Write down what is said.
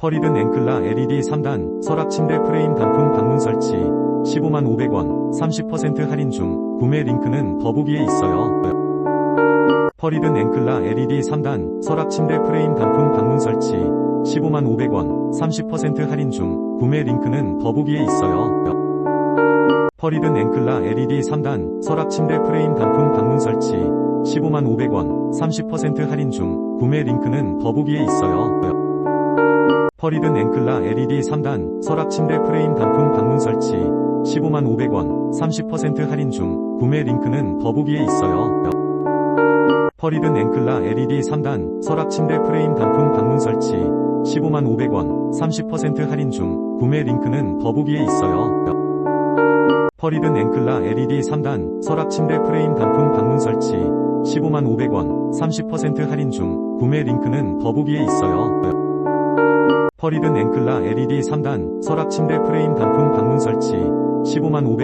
퍼리든 앵클라 LED 3단 서랍 침대 프레임 단품 방문 설치 15만 500원 30% 할인 중 구매 링크는 더보기에 있어요. 퍼리든 앵클라 LED 3단 서랍 침대 프레임 단품 방문 설치 15만 500원 30% 할인 중 구매 링크는 더보기에 있어요. 퍼리든 앵클라 LED 3단 서랍 침대 프레임 단품 방문 설치 15만 500원 30% 할인 중 구매 링크는 더보기에 있어요. 퍼리든 앵클라 LED 3단 서랍 침대 프레임 단품 방문 설치 15만 500원 30% 할인 중 구매 링크는 더보기에 있어요. 퍼리든 앵클라 LED 3단 서랍 침대 프레임 단품 방문 설치 15만 500원 30% 할인 중 구매 링크는 더보기에 있어요. 퍼리든 앵클라 LED 3단 서랍 침대 프레임 단품 방문 설치 15만 500원 30% 할인 중 구매 링크는 더보기에 있어요. 퍼리든 앵클라 LED 3단 서랍 침대 프레임 단품 방문 설치 15만 500원